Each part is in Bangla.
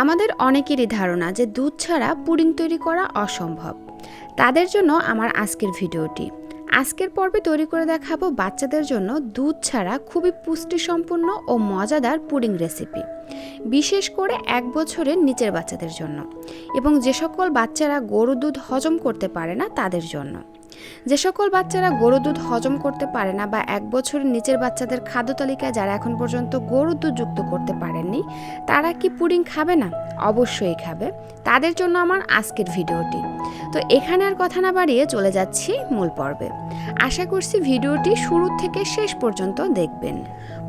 আমাদের অনেকেরই ধারণা যে দুধ ছাড়া পুডিং তৈরি করা অসম্ভব। তাদের জন্য আমার আজকের ভিডিওটি। আজকের পর্বে তৈরি করে দেখাবো বাচ্চাদের জন্য দুধ ছাড়া খুবই পুষ্টিসম্পন্ন ও মজাদার পুডিং রেসিপি। বিশেষ করে এক বছরের নিচের বাচ্চাদের জন্য এবং যে সকল বাচ্চারা গরুর দুধ হজম করতে পারে না তাদের জন্য। যে সকল বাচ্চারা গরুর দুধ হজম করতে পারে না বা এক বছরের নিচের বাচ্চাদের খাদ্য তালিকায় যারা এখন পর্যন্ত গরুর দুধ যুক্ত করতে পারেননি, তারা কি পুডিং খাবে না? অবশ্যই খাবে। তাদের জন্য আমার আজকের ভিডিওটি। তো এখানে আর কথা না বাড়িয়ে চলে যাচ্ছি মূল পর্বে। আশা করছি ভিডিওটি শুরু থেকে শেষ পর্যন্ত দেখবেন।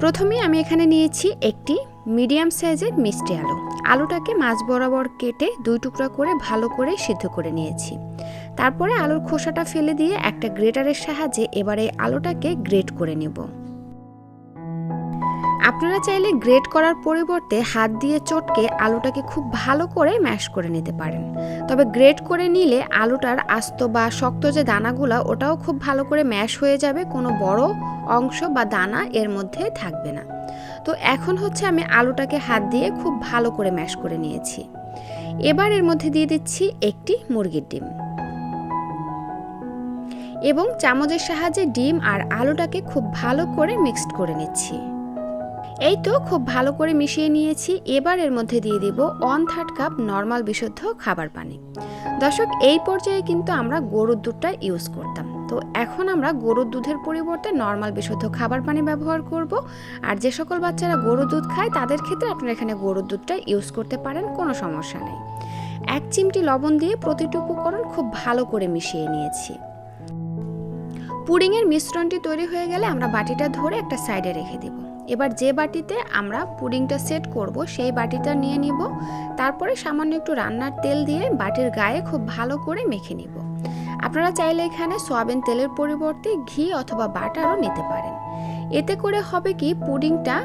প্রথমেই আমি এখানে নিয়েছি একটি মিডিয়াম সাইজের মিষ্টি আলু। আলুটাকে মাছ বরাবর কেটে দুই টুকরা করে ভালো করে সিদ্ধ করে নিয়েছি। তারপরে আলুর খোসাটা ফেলে দিয়ে একটা গ্রেটারের সাহায্যে এবারে আলুটাকে গ্রেট করে নেব। আপনারা চাইলে গ্রেট করার পরিবর্তে হাত দিয়ে চটকে আলুটাকে খুব ভালো করে ম্যাশ করে নিতে পারেন। তবে গ্রেট করে নিলে আলুটার আস্ত বা শক্ত যে দানাগুলো, ওটাও খুব ভালো করে ম্যাশ হয়ে যাবে, কোনো বড় অংশ বা দানা এর মধ্যে থাকবে না। তো এখন হচ্ছে আমি আলুটাকে হাত দিয়ে খুব ভালো করে ম্যাশ করে নিয়েছি। এবার এর মধ্যে দিয়ে দিচ্ছি একটি মুরগির ডিম। এবং চামচের সাহায্যে ডিম আর আলুটাকে খুব ভালো করে মিক্সড করে নিচ্ছি। এই তো খুব ভালো করে মিশিয়ে নিয়েছি। এবার এর মধ্যে দিয়ে দিব ওয়ান থার্ড কাপ নর্মাল বিশুদ্ধ খাবার পানি। দর্শক, এই পর্যায়ে কিন্তু আমরা গরুর দুধটা ইউজ করতাম। তো এখন আমরা গরুর দুধের পরিবর্তে নর্মাল বিশুদ্ধ খাবার পানি ব্যবহার করব। আর যে সকল বাচ্চারা গরুর দুধ খায়, তাদের ক্ষেত্রে আপনারা এখানে গরুর দুধটা ইউজ করতে পারেন, কোনো সমস্যা নেই। এক চিমটি লবণ দিয়ে প্রতিটি উপকরণ খুব ভালো করে মিশিয়ে নিয়েছি। পুডিংয়ের মিশ্রণটি তৈরি হয়ে গেলে আমরা বাটিটা ধরে একটা সাইডে রেখে দেব। এবার যে বাটিতে আমরা পুডিংটা সেট করব, সেই বাটিটা নিয়ে নিব। তারপরে সামান্য একটু রান্নার তেল দিয়ে বাটির গায়ে খুব ভালো করে মেখে নিব। আপনারা চাইলে এখানে সয়াবিন তেলের পরিবর্তে ঘি অথবা বাটারও নিতে পারেন। এতে করে হবে কি, পুডিংটা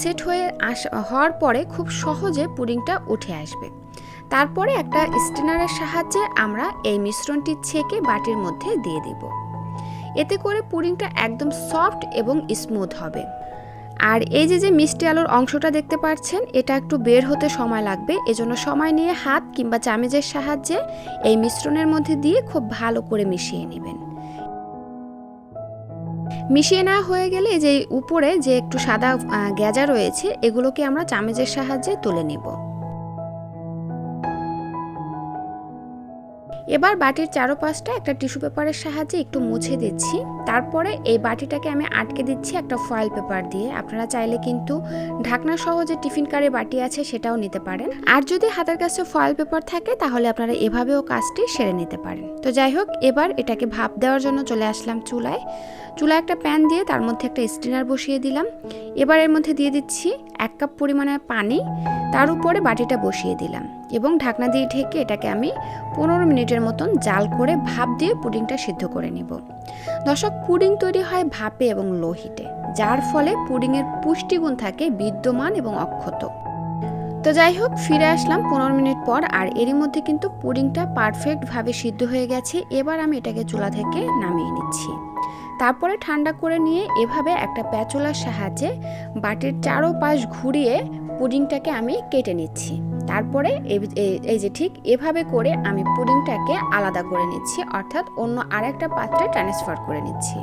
সেট হয়ে আস, হওয়ার পরে খুব সহজে পুডিংটা উঠে আসবে। তারপরে একটা স্টেনারের সাহায্যে আমরা এই মিশ্রণটি ছেঁকে বাটির মধ্যে দিয়ে দিব। এতে করে পুডিংটা একদম সফট এবং স্মুথ হবে। আর এই যে যে মিষ্টি আলুর অংশটা দেখতে পাচ্ছেন, এটা একটু বের হতে সময় লাগবে। এজন্য সময় নিয়ে হাত কিংবা চামেচের সাহায্যে এই মিশ্রণের মধ্যে দিয়ে খুব ভালো করে মিশিয়ে নেবেন। মিশিয়ে নেওয়া হয়ে গেলে যে উপরে যে একটু সাদা গ্যাজা রয়েছে, এগুলোকে আমরা চামেচের সাহায্যে তুলে নেব। এবার বাটির চারোপাশটা একটা টিস্যু পেপারের সাহায্যে একটু মুছে দিচ্ছি। তারপরে এই বাটিটাকে আমি আটকে দিচ্ছি একটা ফয়েল পেপার দিয়ে। আপনারা চাইলে কিন্তু ঢাকনা সহ যে টিফিন কারে বাটি আছে সেটাও নিতে পারেন। আর যদি হাতের কাছে ফয়েল পেপার থাকে, তাহলে আপনারা এভাবেও কাজটি সেরে নিতে পারেন। তো যাই হোক, এবার এটাকে ভাপ দেওয়ার জন্য চলে আসলাম চুলায়। চুলায় একটা প্যান দিয়ে তার মধ্যে একটা স্টিনার বসিয়ে দিলাম। এবার এর মধ্যে দিয়ে দিচ্ছি এক কাপ পরিমাণে পানি, তার উপরে বাটিটা বসিয়ে দিলাম এবং ঢাকনা দিয়ে ঢেকে এটাকে আমি পনেরো মিনিটের মতন জাল করে ভাপ দিয়ে পুডিংটা সিদ্ধ করে নিব। দর্শক, পুডিং তৈরি হয় ভাপে এবং লোহিতে, যার ফলে পুডিংয়ের পুষ্টিগুণ থাকে বিদ্যমান এবং অক্ষত। তো যাই হোক, ফিরে আসলাম পনেরো মিনিট পর আর এরই মধ্যে কিন্তু পুডিংটা পারফেক্টভাবে সিদ্ধ হয়ে গেছে। এবার আমি এটাকে চুলা থেকে নামিয়ে নিচ্ছি। তারপরে ঠান্ডা করে নিয়ে এভাবে একটা প্যাচোলার সাহায্যে বাটির চারো পাশ ঘুরিয়ে পুডিংটাকে আমি কেটে নিচ্ছি। তারপরে এই যে ঠিক এভাবে করে আমি পুডিংটাকে আলাদা করে নিচ্ছি, অর্থাৎ অন্য আরেকটা পাত্রে ট্রান্সফার করে নিচ্ছি।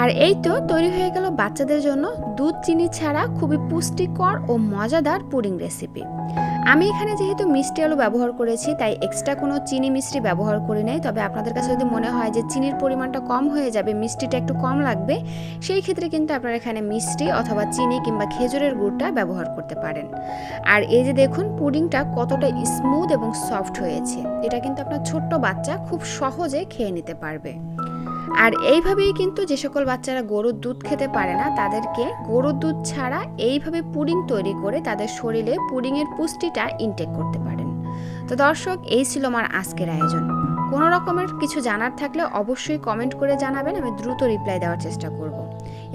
আর এই তো তৈরি হয়ে গেল বাচ্চাদের জন্য দুধ, চিনি ছাড়া খুবই পুষ্টিকর ও মজাদার পুডিং রেসিপি আমি এখানে যেহেতু মিষ্টি আলু ব্যবহার করেছি, তাই এক্সট্রা কোনো চিনি মিষ্টি ব্যবহার করি নাই। তবে আপনাদের কাছে যদি মনে হয় যে চিনির পরিমাণটা কম হয়ে যাবে, মিষ্টিটা একটু কম লাগবে, সেই ক্ষেত্রে কিন্তু আপনারা এখানে মিষ্টি অথবা চিনি কিংবা খেজুরের গুড়টা ব্যবহার করতে পারেন। আর এই যে দেখুন, পুডিংটা কতটা স্মুথ এবং সফট হয়েছে। এটা কিন্তু আপনার ছোট্ট বাচ্চা খুব সহজে খেয়ে নিতে পারবে। আর এইভাবেই কিন্তু যে সকল বাচ্চারা গরুর দুধ খেতে পারে না, তাদেরকে গরুর দুধ ছাড়া এইভাবে পুডিং তৈরি করে তাদের শরীরে পুডিংয়ের পুষ্টিটা ইনটেক করতে পারেন। তো দর্শক, এই ছিল আমার আজকের আয়োজন। কোনো রকমের কিছু জানার থাকলে অবশ্যই কমেন্ট করে জানাবেন, আমি দ্রুত রিপ্লাই দেওয়ার চেষ্টা করব।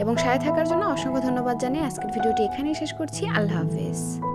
এবং সাথে থাকার জন্য অসংখ্য ধন্যবাদ জানিয়ে আজকের ভিডিওটি এখানেই শেষ করছি। আল্লাহ হাফেজ।